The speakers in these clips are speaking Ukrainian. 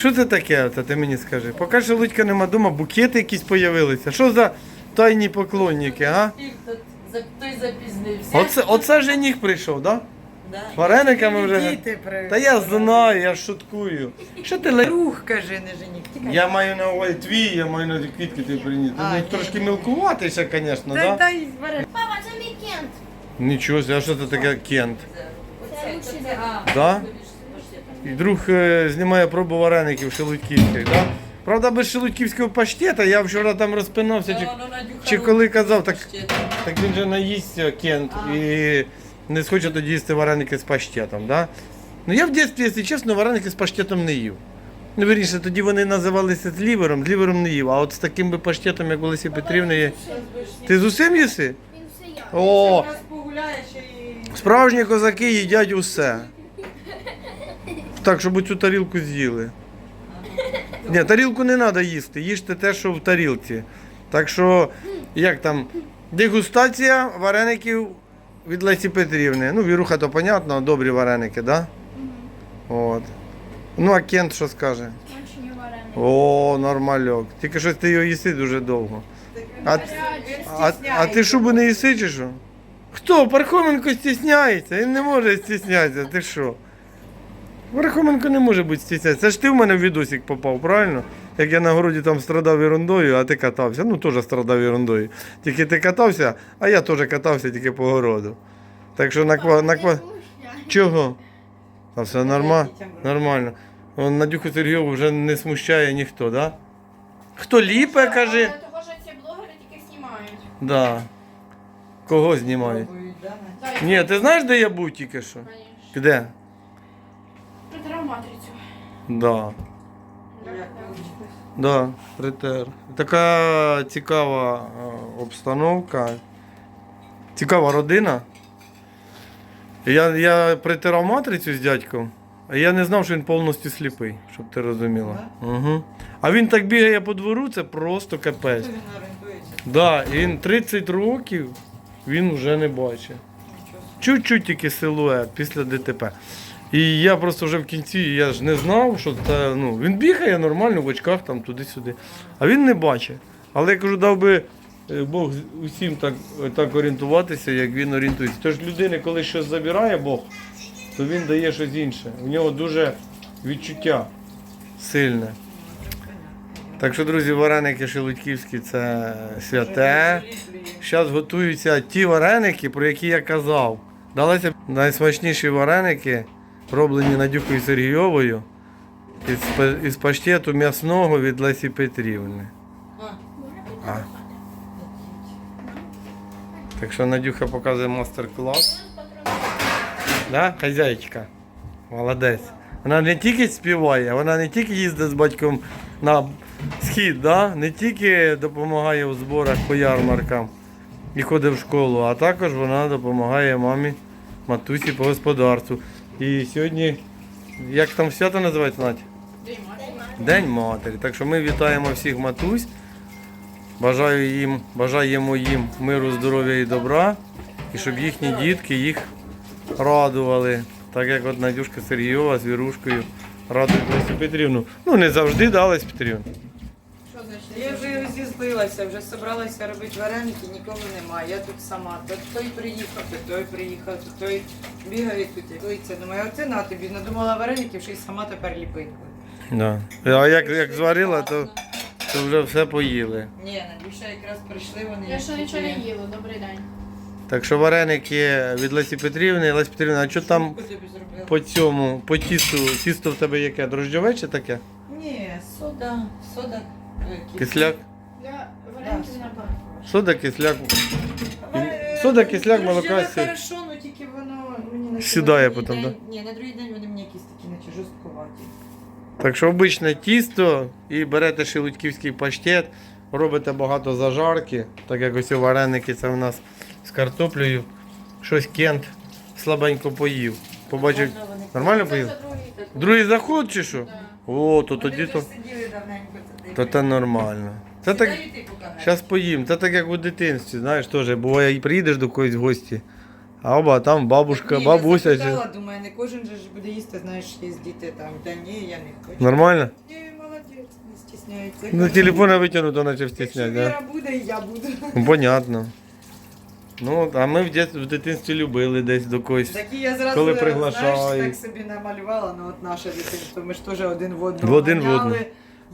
Що це таке? Оце ти мені скажи. Поки що Лудька нема дома, букети якісь появилися. Що за тайні поклонники, а? Той запізнився. Оце, оце жених прийшов, да? Да. Варениками вже. Та я знаю, я шуткую. Що ти ле... Друг, каже, не женік. Тікай. Я маю на увазі твій, я маю на увазі квітки ти приніс. А, Ну, трошки мілкувати ще, звісно, да? дай, варе. Папа, це мій кент. Нічого, а що це таке кент? Оце, оце, а, Да? І друг е, знімає пробу вареників шелудьківських, да? Правда, без шелудьківського паштета, я вчора там розпинався, чи, чи коли казав, так, так він же наїсться кент і не схоче тоді їсти вареники з паштетом, да? Ну я в дитинстві, якщо чесно, вареники з паштетом не їв. Ну, вірніше, тоді вони називалися з лівером, з лівером не їв. А от з таким би паштетом, як у Лесі Петрівни, є. Ти з усім їси? Він все я. О. Справжні козаки їдять усе. Так, щоб цю тарілку з'їли. Ні, тарілку не треба їсти, їжте те, що в тарілці. Так що, як там, дегустація вареників від Лесі Петрівни. Ну, Віруха, то понятно, добрі вареники? Да? От. Ну, а Кент що скаже? Смачні вареники. О, нормальок. Тільки щось ти його їси дуже довго. А, а, а ти шубу не їси чи що? Хто? Пархоменко стісняється, він не може стіснятися, ти що? Пархоменко не може бути стіснятися. Це ж ти в мене в відосик попав, правильно? Як я на городі там страдав ерундою, а ти катався. Ну, теж страдав ерундою. Тільки ти катався, а я теж катався тільки по городу. Так що на ква... На ква... Чого? А все нормально? Нормально. Вон Надюху Сергійову вже не смущає ніхто, так? Да? Хто ліпе, каже? Того, що ці блогери тільки знімають. Да. Кого знімають? Ні, ти знаєш, де я був тільки що? Конечно. Де? Притирав матрицю. Да. Да, притер. Така цікава е, обстановка. Цікава родина. Я, я притирав матрицю з дядьком, а я не знав, що він повністю сліпий, щоб ти розуміла. Угу. А він так бігає по двору, це просто капець. Він орієнтується? Да, і він 30 років він вже не бачить. Чуть-чуть тільки силует після ДТП. І я просто вже в кінці, я ж не знав, що це, ну, він бігає нормально в очках там туди-сюди. А він не бачить. Але я кажу, дав би е, Бог усім так, так орієнтуватися, як він орієнтується. Тож людини, коли щось забирає Бог, то він дає щось інше. У нього дуже відчуття сильне. Так що, друзі, вареники шелудьківські це святе. Зараз готуються ті вареники, про які я казав. Далися найсмачніші вареники, роблені Надюхою Сергійовою із, із паштету м'ясного від Лесі Петрівни. А. Так що Надюха показує мастер-клас. Да, хазяйка? Молодець. Вона не тільки співає, вона не тільки їздить з батьком на схід, да? не тільки допомагає у зборах по ярмаркам і ходить в школу, а також вона допомагає мамі, матусі по господарству. І сьогодні, як там свято називається, Надь? День матері. Так що ми вітаємо всіх матусь. Бажаю їм, бажаємо їм миру, здоров'я і добра. І щоб їхні дітки їх радували. Так як от Надюшка Сергійова з Вірушкою радують Лесю Петрівну. Ну не завжди дались Петрівну. Що значить? Я вже розізлилася, вже собралася робити вареники, нікого немає. Я тут сама. То той приїхав, то той приїхав, то той бігає тут. Коли думаю, оце на тобі надумала вареників, ще й сама тепер ліпить. Да. А як, як зварила, то, то вже все поїли. Ні, Надюша якраз прийшли вони. Я ще нічого не їла, добрий день. Так що вареники від Лесі Петрівни. Лесі Петрівна, а що там по цьому, по тісту, тісто в тебе яке? Дрожджове чи таке? Ні, сода, сода. Кисляк? Для Сода, кисляк. Але, Сода, кисляк, молока, дрожжеве сіль. хорошо, ну тільки воно мені на Сідає другий потім, день- Ні, на другий день вони мені якісь такі, наче жорсткуваті. Так що обичне тісто і берете шелудьківський паштет, робите багато зажарки, так як ось у вареники це у нас з картоплею. Щось кент слабенько поїв. Побачив. Нормально. Нормально поїв? вже другий. Другий заход чи що? Да. О, то тоді то. сиділи давненько. То це нормально. Це так. Зараз поїм. Це так як у дитинстві, знаєш, теж буває, і приїдеш до когось в гості, А оба там бабушка, Ні, бабуся. Я чи- запитала, думаю, не кожен же ж буде їсти, знаєш, є діти там. Та ні, я не хочу. Нормально? Ні, молодець, не стісняється. Ну, телефона витягнуто, наче Якщо? Віра буде, і я буду. Ну, понятно. Ну, а ми в, дет... в дитинстві любили десь до когось. Такі я зразу Коли знаєш, так собі намалювала, ну от наше дитинство. Ми ж теж один в одного В один в одного.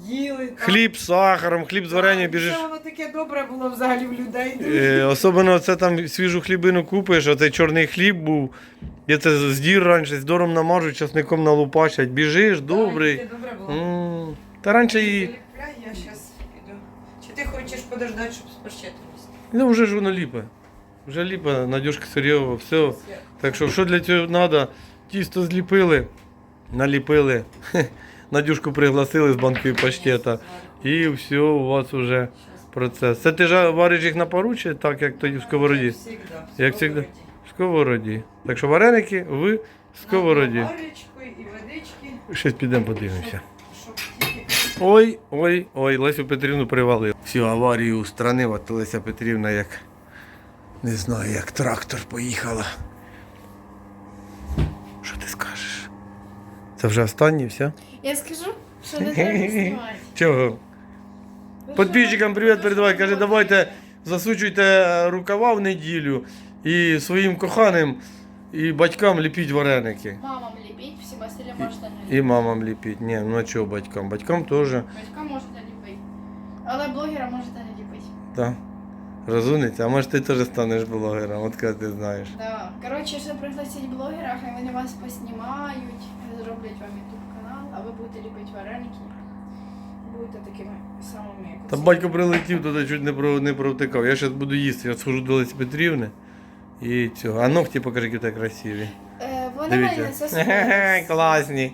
Їли. там. Хліб з сахаром, хліб з варенням біжиш. Це воно таке добре було взагалі в людей. Е, особливо це там свіжу хлібину купиш, оцей чорний хліб був. Я це з дір раніше з дором намажуть, часником налупачать. Біжиш, добрий. Таке добре було. М, Та раніше і. Ліпляй, я зараз піду. Чи ти хочеш подождати, щоб з? Ну вже ж воно ліпе. Вже ліпе, Надюшка Сергієва, все. Так що, що для цього треба? Тісто зліпили, наліпили, Надюшку пригласили з банкою паштета. І все, у вас вже процес. Це ти ж вариш їх на пару чи так, як тоді в сковороді? Як завжди? В сковороді. Так що вареники в сковороді. І водички, Щось підемо подивимося. Ой, ой, ой, Лесю Петрівну привалив. Всю аварію устранила, то Леся Петрівна як не знаю, як трактор поїхала. Що ти скажеш? Це вже останнє все? Я скажу, що не треба знімати. Чого? Подписчикам привіт передавай. Каже, давайте засучуйте е, рукава в неділю і своїм коханим і батькам ліпіть вареники. Мамам ліпіть, всім остальним можете не І мамам ліпіть. Ні, ну а чого батькам? Батькам теж. Батькам можете ліпити. Але блогера можете не ліпити. Так. Розумниця, а може ти теж станеш блогером, от коли ти знаєш. Да. Коротше, щоб пригласити блогера, хай вони вас поснімають, зроблять вам ютуб а ви будете ліпити вареники. Будете такими самими, як Та батько прилетів туди, чуть не, про, не провтикав. Я зараз буду їсти, я схожу до Лесі Петрівни. І цього. А ногті покажи, які ти красиві. Е, вони мене Дивіться. це Класні.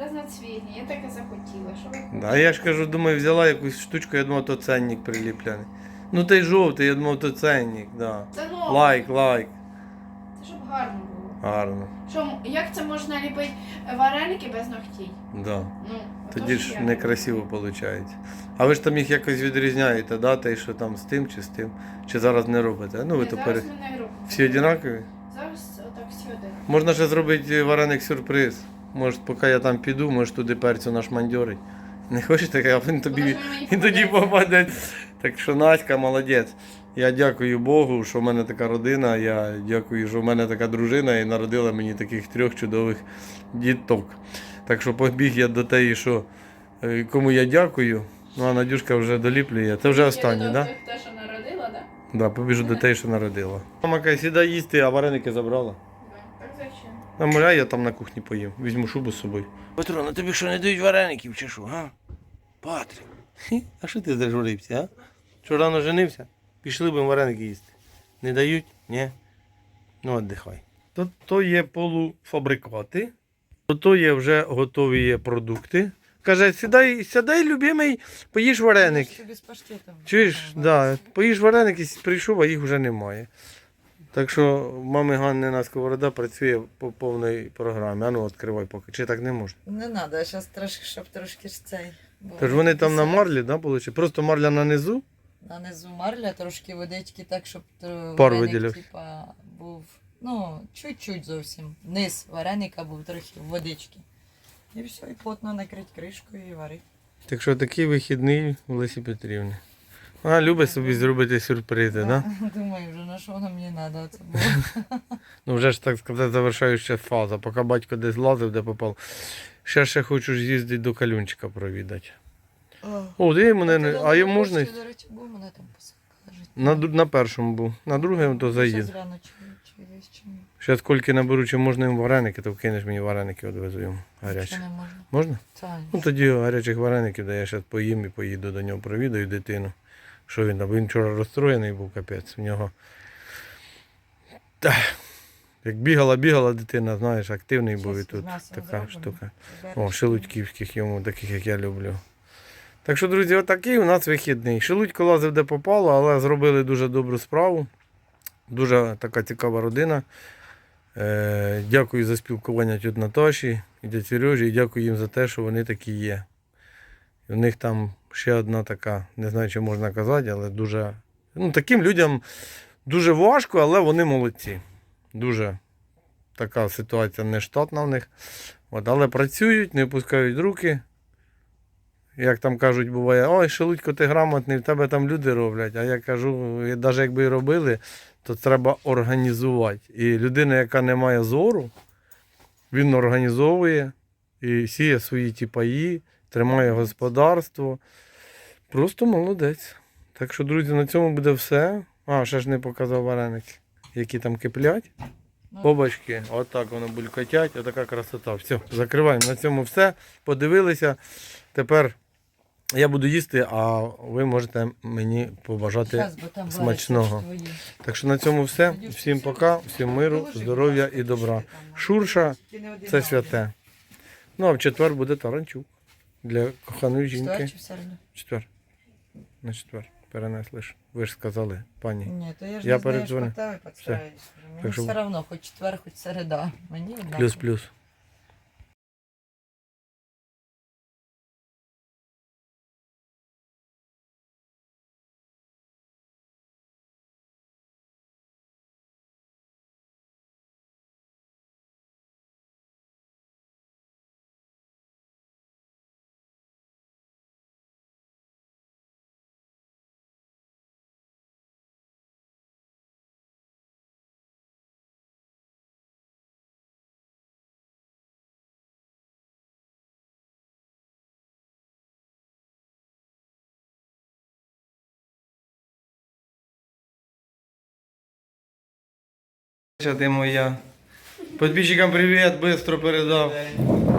Разноцвітні, я так і захотіла. Що ви Да, я ж кажу, думаю, взяла якусь штучку, я думав, то ценник приліпляний. Ну той жовтий, я думав, то ценник, да. Це нове. Лайк, лайк. Це щоб гарно було. Гарно. Що, як це можна ліпити вареники без ногтей? Да. Ну, Тоді ж некрасиво виходить. А ви ж там їх якось відрізняєте, да? Те, що там з тим чи з тим. Чи зараз не робите? Ну ви Ні, то зараз ми не робимо. Всі однакові? Зараз отак всі один. Можна ще зробити вареник сюрприз. Може, поки я там піду, може туди перцю нашмандьорить. Не хочете, а він тобі, він тоді попаде. Так що Наська молодець. Я дякую Богу, що в мене така родина. Я дякую, що в мене така дружина і народила мені таких трьох чудових діток. Так що побіг я до теї, що е, кому я дякую. Ну а Надюшка вже доліплює. Це вже останнє, так? Те, що народила, так? Да, побіжу до теї, що народила. Мама каже, сідай їсти, а вареники забрала. Так зачем? А я там на кухні поїм. Візьму шубу з собою. Петро, ну тобі що не дають вареників чи що, га? Патрик. А що ти зажурився, а? Що рано женився? Пішли б вареники їсти. Не дають? Ні? Ну, віддихай. То, то є полуфабрикати, то, то є вже готові є продукти. Каже, сідай, сідай, любимий, поїж вареник. Тобі з паштетом. Чуєш, да, поїж вареники, прийшов, а їх вже немає. Так що мами Ганнина сковорода працює по повній програмі. А ну відкривай поки. Чи так не можна? Не треба, зараз трошки, щоб трошки ж цей. Тож вони там на марлі, да, получили? Просто марля на низу. Нанизу марля, трошки водички, так, щоб вареник, типа, був, ну, чуть-чуть зовсім. Низ вареника був трохи водички. І все, і плотно накрить кришкою і варить. Так що такий вихідний у Лесі Петрівни. Вона любить собі зробити сюрпризи, да? Думаю, вже на що воно мені треба це було. Ну вже ж так сказати, завершаюча фаза. Поки батько десь лазив, де попав. Ще ще хочу ж їздити до калюнчика провідати. О, де мене не. А є можна? До речі, був мене там посадка. На, на першому був. На другому то заїду. Зрано чи, чи десь чи ні. Зараз кольки наберу, чи можна їм вареники, то вкинеш мені вареники, відвезу йому Чи гарячі. не можна? Можна? Це, Ну тоді гарячих вареників, де я зараз поїм і поїду до нього, провідаю дитину. Що він там? Він вчора розстроєний був капець. В нього. Та, як бігала, бігала дитина, знаєш, активний був і Щас тут з м'ясом така зробимо. штука. О, шелудьківських йому, таких як я люблю. Так що, друзі, отакий у нас вихідний. Шелудько лазив де попало, але зробили дуже добру справу. Дуже така цікава родина. Е, дякую за спілкування тють Наташі і дядь Сережі, і дякую їм за те, що вони такі є. В них там ще одна така, не знаю, чи можна казати, але дуже. Ну, таким людям дуже важко, але вони молодці. дуже така ситуація нештатна в них. От, але працюють, не опускають руки. Як там кажуть, буває, ой, Шелудько, ти грамотний, в тебе там люди роблять. А я кажу, навіть якби і робили, то треба організувати. І людина, яка не має зору, він організовує і сіє свої ті паї, тримає господарство. Просто молодець. Так що, друзі, на цьому буде все. А, ще ж не показав вареники, які там киплять. Бобочки, отак воно булькотять, отака красота. Все, закриваємо. На цьому все. Подивилися. Тепер я буду їсти, а ви можете мені побажати. Смачного. Так що на цьому все. Всім пока, всім миру, здоров'я і добра. Шурша це святе. Ну а в четвер буде таранчук для коханої жінки. Четвер. На четвер. Перенесли ж. Ви ж сказали, пані. Ні, то я ж Я не знаю, що тебе підстраюсь. Мені все одно, хоч четвер, хоч середа. Мені однаково. Плюс-плюс. Ти моя. Подписчикам привіт, швидко передав.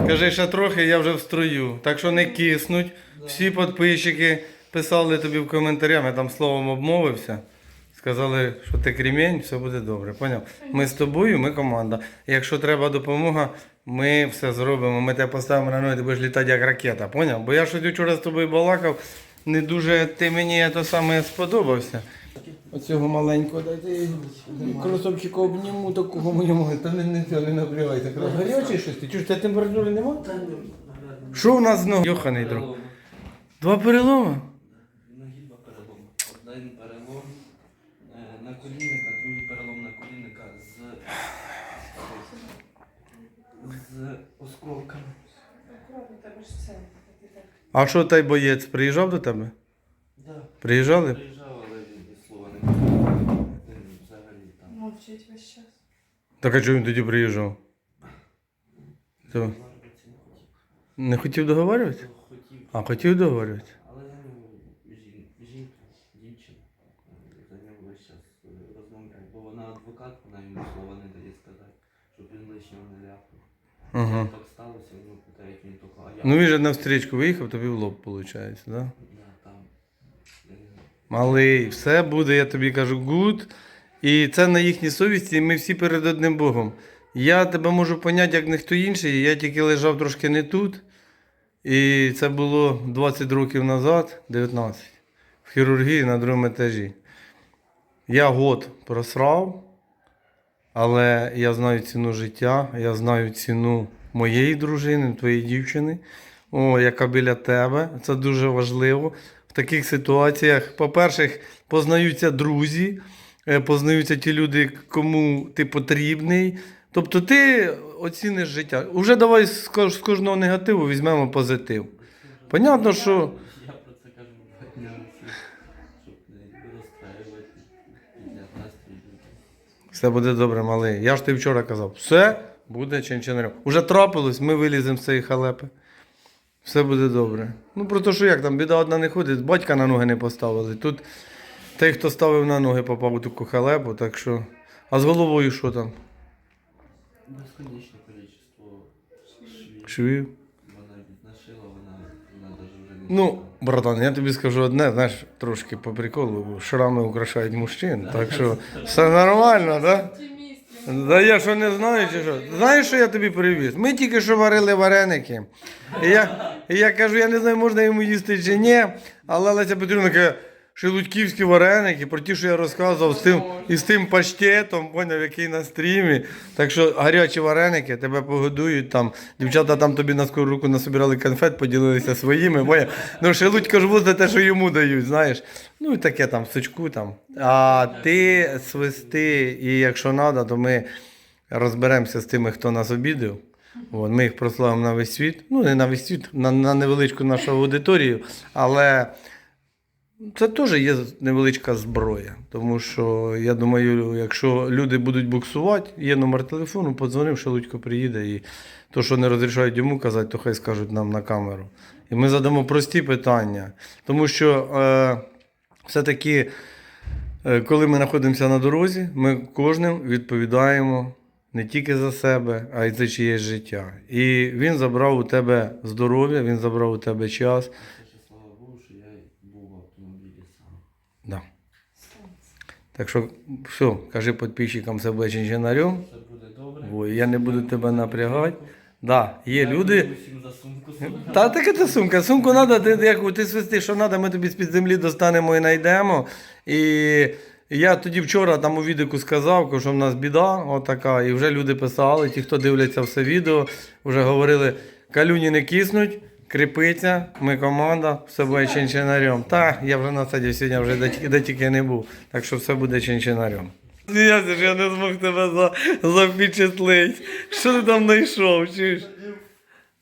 Кажи, ще трохи, я вже в строю. Так що не киснуть. Всі підписчики писали тобі в коментарях, я там словом обмовився. Сказали, що ти кремінь, все буде добре. Поняв? Ми з тобою, ми команда. Якщо треба допомога, ми все зробимо. Ми тебе поставимо на ноги, ти будеш літати як ракета. Поняв? Бо я щось вчора з тобою балакав, не дуже ти мені то саме сподобався. Оцього маленького дайте кросовчика обніму такого моєму. Та не, не, не, не набрівайте. Гарячий щось? Ти чуєш, тебе температури нема? Що у нас знову? Йоханий друг. Два два. Один перелом е, на колінника, другий перелом на колінника з, з осколками. А що той боєць приїжджав до тебе? Да. Приїжджали? Приїжджав, але він ні слова не казав. Він взагалі там. Мовчить весь час. Так а чого він тоді приїжджав? То не хотів. договорювати? Хотів, А хотів договорювати. але ну, жін, жінка, дівчина за ним весь час е, розмовляє. Бо вона адвокат, вона йому слова не дає сказати, щоб він лишнього не ляпнув. Ага. Так сталося, він тільки, а я. Ну він же на встрічку виїхав, тобі в лоб, виходить, да? Да, там. е, Малий, все буде, я тобі кажу, гуд. І це на їхній совісті, і ми всі перед одним Богом. Я тебе можу поняти, як ніхто інший. Я тільки лежав трошки не тут. І це було 20 років назад, 19, в хірургії на другому етажі. Я год просрав, але я знаю ціну життя, я знаю ціну моєї дружини, твоєї дівчини, о, яка біля тебе. Це дуже важливо. В таких ситуаціях, по-перше, познаються друзі, познаються ті люди, кому ти потрібний. Тобто ти оціниш життя. Уже давай з кожного негативу візьмемо позитив. Понятно, що. Я про це кажу щоб не розстраювати. Все буде добре, малий. Я ж тобі вчора казав, все буде чинчинарем. Уже трапилось, ми виліземо з цієї халепи. Все буде добре. Ну про те, що як там, біда одна не ходить, батька на ноги не поставили. Тут той, хто ставив на ноги, попав у таку халепу, так що. А з головою що там? Безконечне кількість швів. Швів? Вона віднашила, вона, вона вже не Ну, братан, я тобі скажу одне, знаєш, трошки по приколу, шрами украшають мужчин, так що все нормально, так? Да? Да я що не знаю, чи що? Знаєш, що я тобі привіз? Ми тільки що варили вареники. І я, і я кажу, я не знаю, можна йому їсти чи ні. Але Леся Петрівна каже, шелудьківські вареники, про ті, що я розказував, з тим, і з тим паштетом, поняв, який на стрімі. Так що гарячі вареники, тебе погодують там. Дівчата там тобі на скору руку насобирали конфет, поділилися своїми. Поняв? Ну, шелудько ж возить те, що йому дають, знаєш. Ну і таке там, сучку там. А ти свисти, і якщо треба, то ми розберемося з тими, хто нас обідав. От, ми їх прославимо на весь світ. Ну, не на весь світ, на, на невеличку нашу аудиторію, але це теж є невеличка зброя. Тому що я думаю, якщо люди будуть буксувати, є номер телефону, подзвонив, що Лудько приїде, і то, що не розрішають йому казати, то хай скажуть нам на камеру. І ми задамо прості питання. Тому що е, все-таки, е, коли ми знаходимося на дорозі, ми кожним відповідаємо не тільки за себе, а й за чиєсь життя. І він забрав у тебе здоров'я, він забрав у тебе час. Це ще слава Богу, що я був в автомобілі сам. Да. Так що, все, кажи підписчикам, буде чинчинарем. Все буде добре. Ой, я не буду тебе напрягати. Да, є люди. За сумку. Та таке ти сумка. Сумку треба, ти, як, ти свисти, що треба, ми тобі з-під землі достанемо і знайдемо. І я тоді вчора там у відео сказав, що в нас біда отака, і вже люди писали, ті, хто дивляться все відео, вже говорили, калюні не киснуть, кріпиться, ми команда, все буде чинчинарем. Та, я вже на насадів сьогодні вже де, тільки- де тільки не був, так що все буде чинчинарем. Сміявся, що я не змог тебе за, запечатлити. Що ти там знайшов? Чуєш?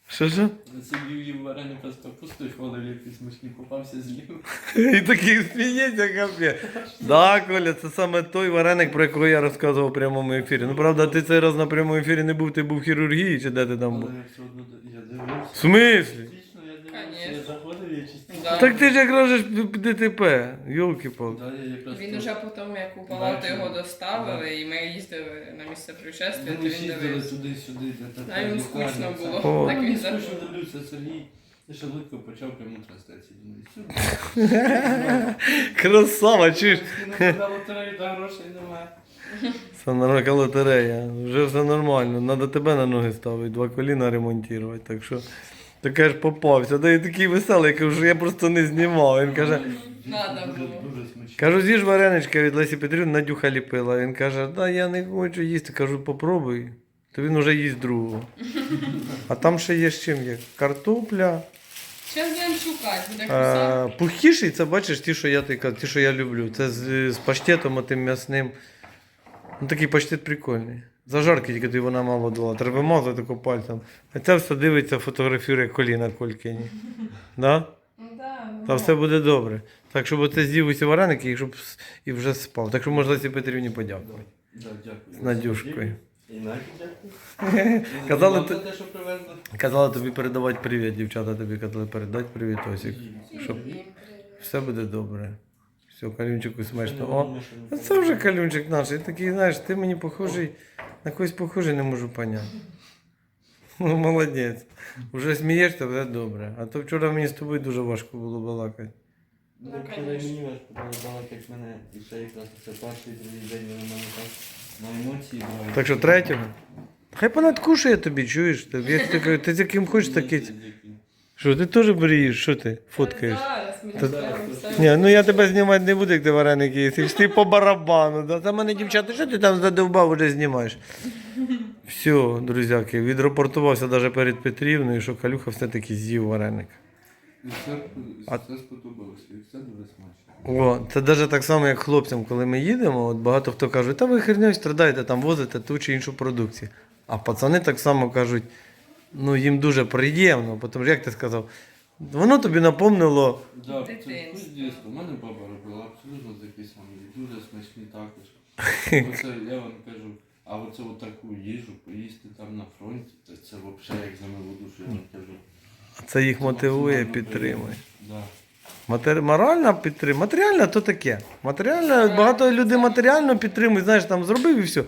Що що? Сидів їв вареника з капустою, хвалив якийсь смачний попався з'їв. І такий сміється капець. Да, Коля, це саме той вареник, про якого я розказував в прямому ефірі. Ну, правда, ти цей раз на прямому ефірі не був, ти був в хірургії чи де ти там був? Але я все одно я дивився. В смислі? Конечно. заходив, я чисто. Да. Так ти ж як кажеш ДТП, йолки палки Да, я якраз Він то- уже потім, як у палату його доставили, і ми їздили на місце пришествия, то Ми він їздили дивився. туди-сюди, де та йому скучно було. О. Так він скучно дивлюся, Сергій. Я ще легко почав. Думаю, сюди. Красава, чуєш? Скинув на лотерею, та грошей немає. Це нормальна лотерея. Вже все нормально. Надо тебе на ноги ставити, два коліна ремонтувати. Так що таке ж попався. Да і такий веселий, я кажу, що я просто не знімав. Він каже. Надо було. дуже смачно. Кажу, з'їж вареничка від Лесі Петрівни, Надюха ліпила. Він каже, да, я не хочу їсти. Кажу, попробуй. То він вже їсть другого. А там ще є з чим є. Картопля. Зараз будемо шукати, буде кусати. Пухіший, це бачиш ті, що я тобі кажу, ті, що я люблю. Це з, з паштетом отим м'ясним. Ну такий паштет прикольний. Зажарки тільки ти вона мало дала. Треба мазати тако пальцем. А це все дивиться, фотографірує коліна колькині. Да? Ну Та все буде добре. Так, щоб оце з'їв усі вареники і щоб і вже спав. Так що можна Лесі Петрівні подякувати. Да, дякую. З Надюшкою. І Наді дякую. Казали, ти- за те, що привезли. Казала тобі передавати привіт, дівчата тобі казали передати привіт, Осік. Щоб все буде добре. Все, калюнчику смачно. О, це вже калюнчик наш. І такий, знаєш, ти мені похожий, на когось похожий не можу поняти. Ну, молодець. Вже смієшся, все добре. А то вчора мені з тобою дуже важко було балакати. Ну, вчора мені важко було балакати, як мене і ще якраз це перший другий день вони мене так на емоції брали. Так що третього. Хай понадкушає тобі, чуєш? Ти, як ти, ти з яким хочеш такий. Що ти теж брієш, що ти фоткаєш? Та- Ні, ну я тебе знімати не буду, як ти вареники їсиш. Ти по барабану. Да? Та мене дівчата, що ти там задовбав, вже знімаєш. Все, друзяки, відрапортувався навіть перед Петрівною, що Калюха все-таки з'їв вареник. І все, А- все і все дуже смачно. О, це навіть так само, як хлопцям, коли ми їдемо, от багато хто каже, та ви хернею страдаєте, там возите ту чи іншу продукцію. А пацани так само кажуть, ну їм дуже приємно, тому що, як ти сказав, воно тобі напомнило. Да, це Дитинство. вкус дійсно. У мене баба робила абсолютно такі самі, і дуже смачні також. Оце я вам кажу, а оце от таку їжу поїсти там на фронті, це, це взагалі як за милу душу, я вам кажу. Це їх мотивує, максимально підтримує. Да. Матері... Моральна підтримка. Матеріальна то таке. Матеріальна, багато людей матеріально підтримують, знаєш, там зробив і все.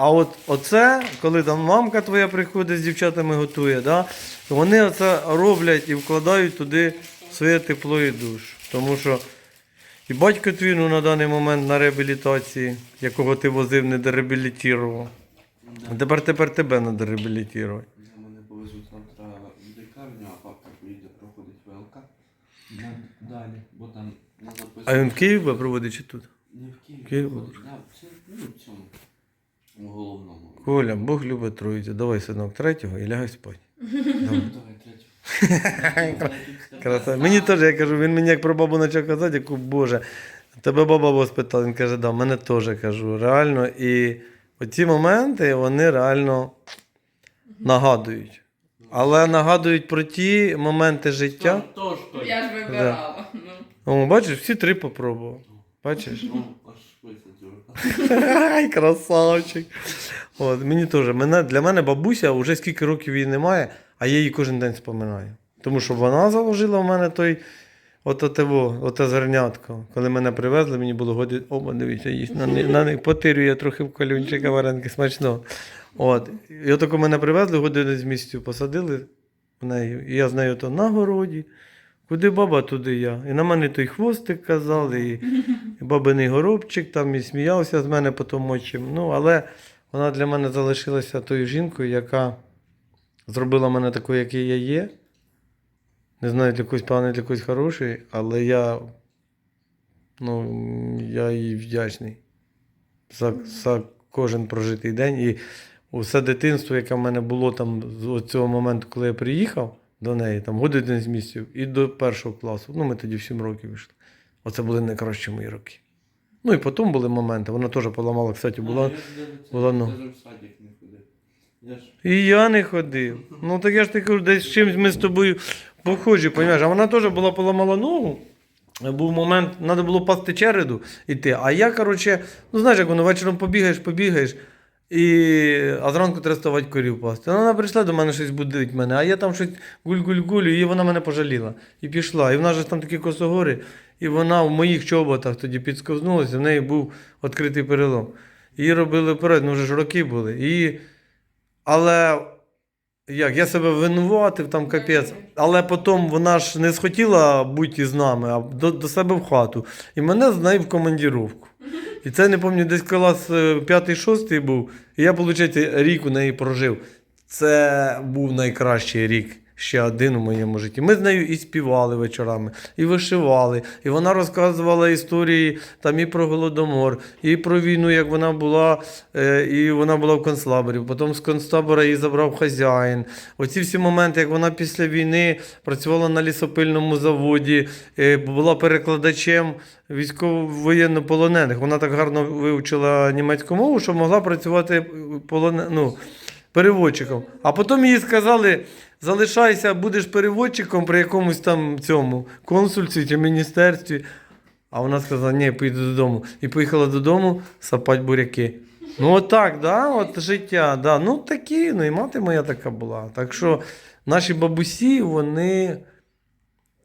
А от оце, коли там мамка твоя приходить з дівчатами готує, да, то вони оце роблять і вкладають туди своє тепло і душ. Тому що і батько твій ну, на даний момент на реабілітації, якого ти возив, не дереабілітував. Да. Тепер тепер тебе треба реабілітувати. Я мене повезуть завтра в лікарню, а папка поїде проходить ВЛК. Далі, бо там. А він в Києві проводить чи тут? Не в Києві. Київ? Да, це, ну, в цьому. Головному. Коля, Бог любить троїцю. Давай, синок, третього і лягай спати. Давай, третю. Краса. Мені теж, я кажу, він мені як про бабу почав казати, яку Боже. Тебе баба вас питала, він каже, да, мене теж кажу. Реально, і Оці моменти вони реально нагадують. Але нагадують про ті моменти життя. То ж то. Я ж вибирала. Ну. О, бачиш, всі три попробував. Бачиш? Ай, красавчик. От, мені теж. Мене, для мене бабуся вже скільки років її немає, а я її кожен день споминаю. Тому що вона заложила в мене той. Оте зернятко. Коли мене привезли, мені було годі. О, дивіться, їсть. На, на них потирює трохи в калюнчика варенки, смачно. От. І отако мене привезли, години з місцю посадили в неї. І я з нею то на городі. Куди баба, туди я. І на мене той хвостик казали, і бабиний горобчик там і сміявся з мене потім очим. Ну, але вона для мене залишилася тою жінкою, яка зробила мене такою, який я є. Не знаю, для когось поганий, для когось хороший, але я, ну, я їй вдячний за, за кожен прожитий день. І усе дитинство, яке в мене було там з цього моменту, коли я приїхав до неї, там годин з місяців, і до першого класу. Ну, ми тоді в 7 років вийшли. Оце були найкращі мої роки. Ну і потім були моменти. Вона теж поламала, кстати, була. Я була, ну. ж І я не ходив. Ну так я ж кажу, десь з чимось ми з тобою похожі, розумієш? А вона теж була поламала ногу. Був момент, треба було пасти череду йти. А я, коротше, ну знаєш, як воно вечором побігаєш, побігаєш, і... а зранку треба ставати корів пасти. Вона прийшла до мене щось будить мене, а я там щось гуль-гуль-гулю, і вона мене пожаліла. І пішла. І в нас же там такі косогори, і вона в моїх чоботах тоді підсковзнулася, в неї був відкритий перелом. Її робили вперед, ну вже ж роки були. І... Але як, я себе винуватив, там капець. Але потім вона ж не схотіла бути з нами, а до, до себе в хату. І мене з нею в командіровку. І це не пам'ятаю, десь клас 5-6 був. І я, виходить, рік у неї прожив. Це був найкращий рік. Ще один у моєму житті. Ми з нею і співали вечорами, і вишивали. І вона розказувала історії там і про Голодомор, і про війну, як вона була, е, і вона була в концлаборі. Потім з концтабора її забрав хазяїн. Оці всі моменти, як вона після війни працювала на лісопильному заводі, е, була перекладачем військово-воєннополонених. Вона так гарно вивчила німецьку мову, що могла працювати полоне... ну, переводчиком. А потім їй сказали: залишайся, будеш переводчиком при якомусь там цьому консульстві чи міністерстві. А вона сказала, ні, поїду додому. І поїхала додому сапати буряки. Ну, отак, да, от життя, да. Ну такі, ну і мати моя така була. Так що наші бабусі, вони.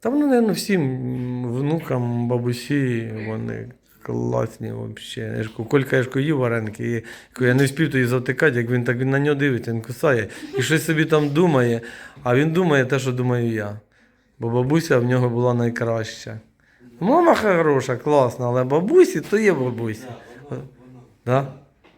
Та вони, мабуть, всім внукам бабусі, вони класні взагалі. Я ж Колька я ж їв вареники, і я не встиг тоді завтикати, як він так він на нього дивиться, він кусає і щось собі там думає, а він думає те, що думаю я. Бо бабуся в нього була найкраща. Мама хороша, класна, але бабусі то є бабусі. Да?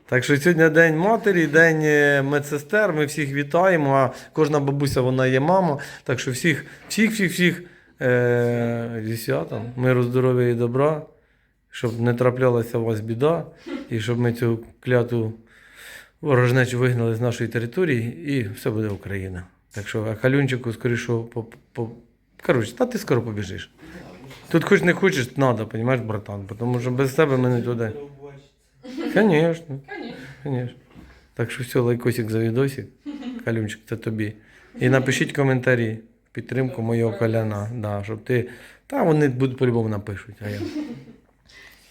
Так що сьогодні День матері, День е, медсестер. Ми всіх вітаємо. А кожна бабуся вона є мама. Так що всіх, всіх, всіх, всіх е, зі святом, миру, здоров'я і добра, щоб не траплялася у вас біда, і щоб ми цю кляту ворожнечу вигнали з нашої території, і все буде Україна. Так що, а Калюнчику, скоріше, по, по... коротше, та ти скоро побіжиш. Тут хоч не хочеш, треба, розумієш, братан, тому що без тебе ми не туди. Звісно, звісно. Так що все, лайкосик за відосик. Калюнчик, це тобі. І напишіть коментарі в підтримку моєго коляна. Да, щоб ти. Та вони будуть по-любому напишуть. А, я.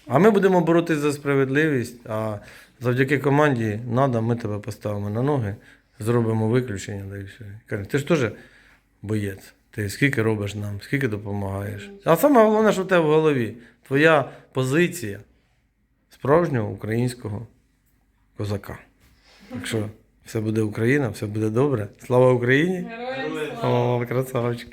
А ми будемо боротися за справедливість. А завдяки команді надо, ми тебе поставимо на ноги, зробимо виключення. Да і все. Ти ж теж боєць. Ти скільки робиш нам, скільки допомагаєш. А саме головне, що в тебе в голові. Твоя позиція справжнього українського козака. Так що все буде Україна, все буде добре. Слава Україні! Героям слава. О, красавчик.